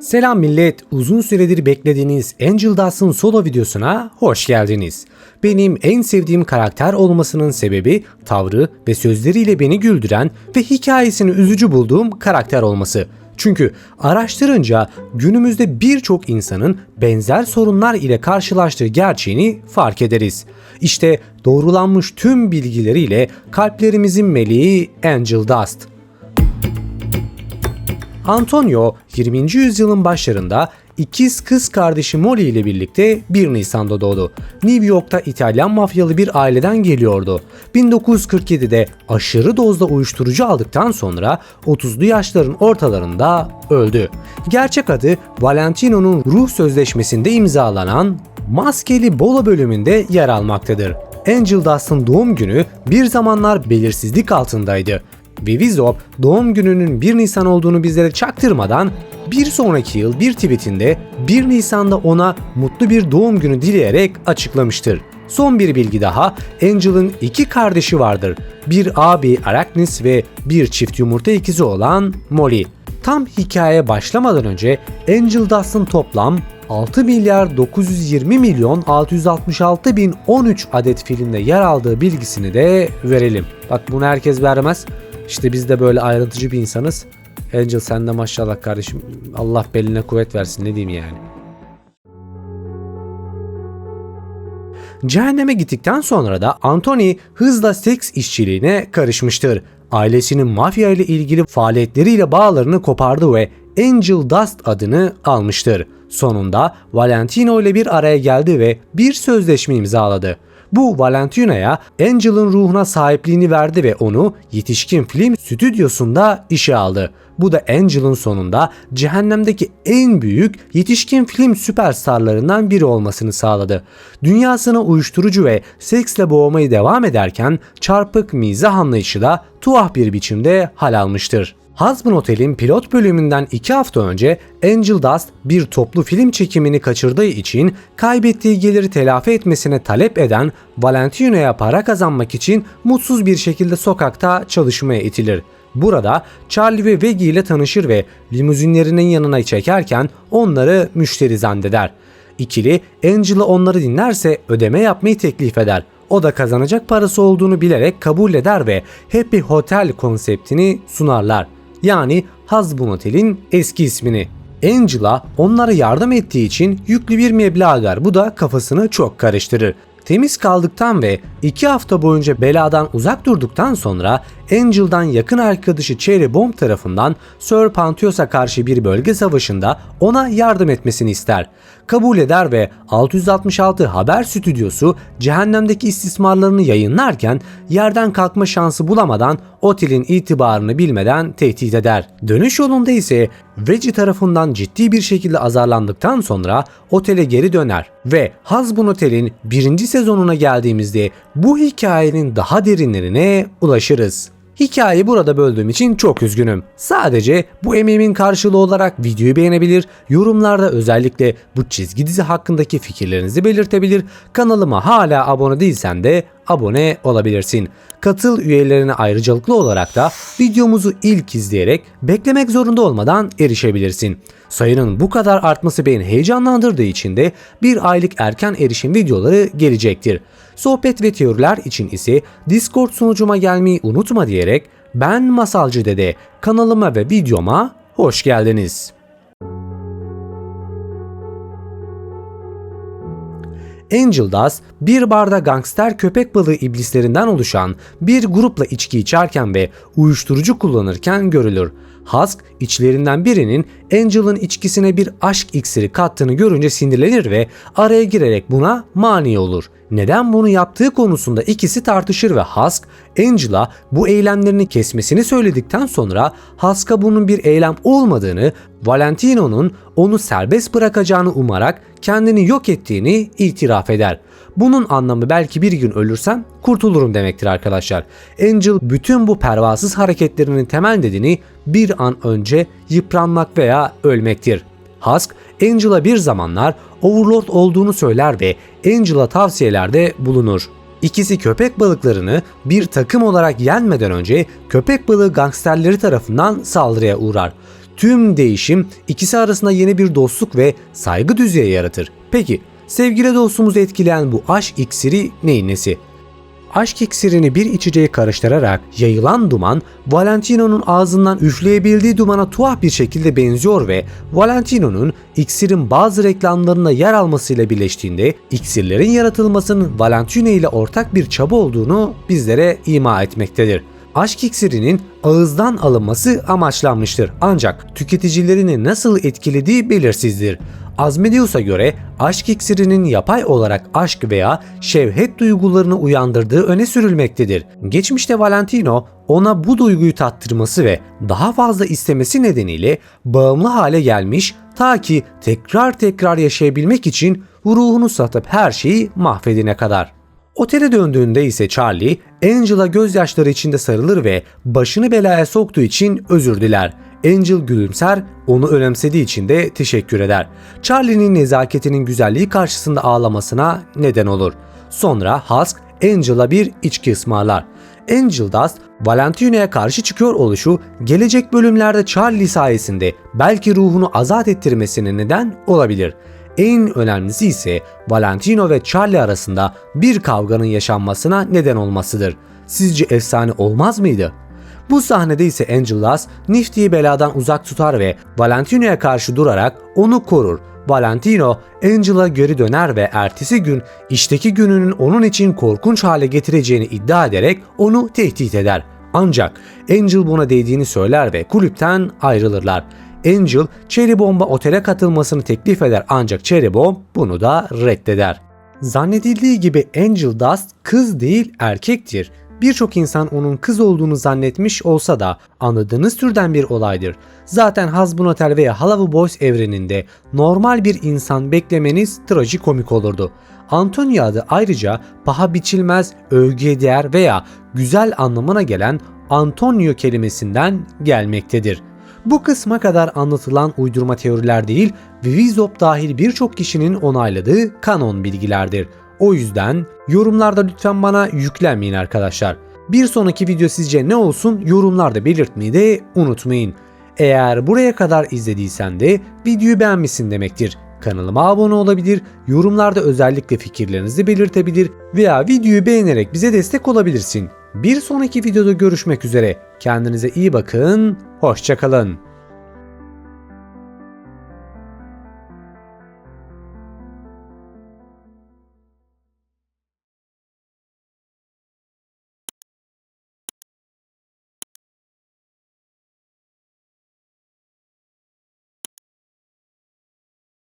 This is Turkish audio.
Selam millet, uzun süredir beklediğiniz Angel Dust'ın solo videosuna hoş geldiniz. Benim en sevdiğim karakter olmasının sebebi tavrı ve sözleriyle beni güldüren ve hikayesini üzücü bulduğum karakter olması. Çünkü araştırınca günümüzde birçok insanın benzer sorunlar ile karşılaştığı gerçeğini fark ederiz. İşte doğrulanmış tüm bilgileriyle kalplerimizin meleği Angel Dust. Antonio 20. yüzyılın başlarında ikiz kız kardeşi Molly ile birlikte 1 Nisan'da doğdu. New York'ta İtalyan mafyalı bir aileden geliyordu. 1947'de aşırı dozda uyuşturucu aldıktan sonra 30'lu yaşların ortalarında öldü. Gerçek adı Valentino'nun ruh sözleşmesinde imzalanan maskeli Bolo bölümünde yer almaktadır. Angel Dust'ın doğum günü bir zamanlar belirsizlik altındaydı. Vivizov doğum gününün 1 Nisan olduğunu bizlere çaktırmadan bir sonraki yıl bir tweetinde 1 Nisan'da ona mutlu bir doğum günü dileyerek açıklamıştır. Son bir bilgi daha, Angel'ın iki kardeşi vardır. Bir abi Arachnis ve bir çift yumurta ikizi olan Molly. Tam hikaye başlamadan önce Angel Dust'ın toplam 6 milyar 920 milyon 666 bin 13 adet filmde yer aldığı bilgisini de verelim. Bak bunu herkes vermez. İşte biz de böyle ayrıntıcı bir insanız. Angel sen de maşallah kardeşim. Allah beline kuvvet versin ne diyeyim yani. Cehenneme gittikten sonra da Anthony hızla seks işçiliğine karışmıştır. Ailesinin mafya ile ilgili faaliyetleriyle bağlarını kopardı ve Angel Dust adını almıştır. Sonunda Valentino ile bir araya geldi ve bir sözleşme imzaladı. Bu Valentino'ya Angel'ın ruhuna sahipliğini verdi ve onu yetişkin film stüdyosunda işe aldı. Bu da Angel'ın sonunda cehennemdeki en büyük yetişkin film süperstarlarından biri olmasını sağladı. Dünyasını uyuşturucu ve seksle boğmayı devam ederken çarpık mizah anlayışı da tuhaf bir biçimde hal almıştır. Husband Hotel'in pilot bölümünden 2 hafta önce Angel Dust bir toplu film çekimini kaçırdığı için kaybettiği geliri telafi etmesine talep eden Valentino'ya para kazanmak için mutsuz bir şekilde sokakta çalışmaya itilir. Burada Charlie ve Veggie ile tanışır ve limuzinlerinin yanına çekerken onları müşteri zanneder. İkili Angel'ı onları dinlerse ödeme yapmayı teklif eder. O da kazanacak parası olduğunu bilerek kabul eder ve Happy Hotel konseptini sunarlar yani Husband Hotel'in eski ismini. Angela onlara yardım ettiği için yüklü bir meblağ ver. Bu da kafasını çok karıştırır. Temiz kaldıktan ve 2 hafta boyunca beladan uzak durduktan sonra Angel'dan yakın arkadaşı Cherry Bomb tarafından Sir Pantios'a karşı bir bölge savaşında ona yardım etmesini ister. Kabul eder ve 666 haber stüdyosu cehennemdeki istismarlarını yayınlarken yerden kalkma şansı bulamadan otelin itibarını bilmeden tehdit eder. Dönüş yolunda ise Reggie tarafından ciddi bir şekilde azarlandıktan sonra otele geri döner ve Hasbun Otel'in birinci sezonuna geldiğimizde bu hikayenin daha derinlerine ulaşırız. Hikayeyi burada böldüğüm için çok üzgünüm. Sadece bu emeğimin karşılığı olarak videoyu beğenebilir, yorumlarda özellikle bu çizgi dizi hakkındaki fikirlerinizi belirtebilir, kanalıma hala abone değilsen de abone olabilirsin. Katıl üyelerine ayrıcalıklı olarak da videomuzu ilk izleyerek beklemek zorunda olmadan erişebilirsin. Sayının bu kadar artması beni heyecanlandırdığı için de bir aylık erken erişim videoları gelecektir. Sohbet ve teoriler için ise Discord sunucuma gelmeyi unutma diyerek ben Masalcı Dede kanalıma ve videoma hoş geldiniz. Angel Dust bir barda gangster köpek balığı iblislerinden oluşan bir grupla içki içerken ve uyuşturucu kullanırken görülür. Husk içlerinden birinin Angel'ın içkisine bir aşk iksiri kattığını görünce sinirlenir ve araya girerek buna mani olur. Neden bunu yaptığı konusunda ikisi tartışır ve Husk Angela bu eylemlerini kesmesini söyledikten sonra Husk'a bunun bir eylem olmadığını, Valentino'nun onu serbest bırakacağını umarak kendini yok ettiğini itiraf eder. Bunun anlamı belki bir gün ölürsem kurtulurum demektir arkadaşlar. Angel bütün bu pervasız hareketlerinin temel nedeni bir an önce yıpranmak veya ölmektir. Husk, Angel'a bir zamanlar Overlord olduğunu söyler ve Angel'a tavsiyelerde bulunur. İkisi köpek balıklarını bir takım olarak yenmeden önce köpek balığı gangsterleri tarafından saldırıya uğrar. Tüm değişim ikisi arasında yeni bir dostluk ve saygı düzeyi yaratır. Peki sevgili dostumuzu etkileyen bu aşk iksiri neyin nesi? Aşk iksirini bir içeceğe karıştırarak yayılan duman Valentino'nun ağzından üfleyebildiği dumana tuhaf bir şekilde benziyor ve Valentino'nun iksirin bazı reklamlarında yer almasıyla birleştiğinde iksirlerin yaratılmasının Valentino ile ortak bir çaba olduğunu bizlere ima etmektedir. Aşk iksirinin ağızdan alınması amaçlanmıştır ancak tüketicilerini nasıl etkilediği belirsizdir. Azmedius'a göre aşk iksirinin yapay olarak aşk veya şevhet duygularını uyandırdığı öne sürülmektedir. Geçmişte Valentino ona bu duyguyu tattırması ve daha fazla istemesi nedeniyle bağımlı hale gelmiş ta ki tekrar tekrar yaşayabilmek için ruhunu satıp her şeyi mahvedine kadar. Otele döndüğünde ise Charlie, Angel'a gözyaşları içinde sarılır ve başını belaya soktuğu için özür diler. Angel gülümser, onu önemsediği için de teşekkür eder. Charlie'nin nezaketinin güzelliği karşısında ağlamasına neden olur. Sonra Husk, Angel'a bir içki ısmarlar. Angel Dust, Valentino'ya karşı çıkıyor oluşu gelecek bölümlerde Charlie sayesinde belki ruhunu azat ettirmesine neden olabilir. En önemlisi ise Valentino ve Charlie arasında bir kavganın yaşanmasına neden olmasıdır. Sizce efsane olmaz mıydı? Bu sahnede ise Angelas Nifty'yi beladan uzak tutar ve Valentino'ya karşı durarak onu korur. Valentino Angela geri döner ve ertesi gün işteki gününün onun için korkunç hale getireceğini iddia ederek onu tehdit eder. Ancak Angel buna değdiğini söyler ve kulüpten ayrılırlar. Angel, Cherry Bomb'a otele katılmasını teklif eder ancak Cherry Bomb bunu da reddeder. Zannedildiği gibi Angel Dust kız değil erkektir. Birçok insan onun kız olduğunu zannetmiş olsa da anladığınız türden bir olaydır. Zaten Hasbun Hotel veya Halavu Boys evreninde normal bir insan beklemeniz trajikomik olurdu. Antonio adı ayrıca paha biçilmez, övgüye değer veya güzel anlamına gelen Antonio kelimesinden gelmektedir. Bu kısma kadar anlatılan uydurma teoriler değil, Vivizop dahil birçok kişinin onayladığı kanon bilgilerdir. O yüzden yorumlarda lütfen bana yüklenmeyin arkadaşlar. Bir sonraki video sizce ne olsun yorumlarda belirtmeyi de unutmayın. Eğer buraya kadar izlediysen de videoyu beğenmişsin demektir. Kanalıma abone olabilir, yorumlarda özellikle fikirlerinizi belirtebilir veya videoyu beğenerek bize destek olabilirsin. Bir sonraki videoda görüşmek üzere. Kendinize iyi bakın, hoşçakalın.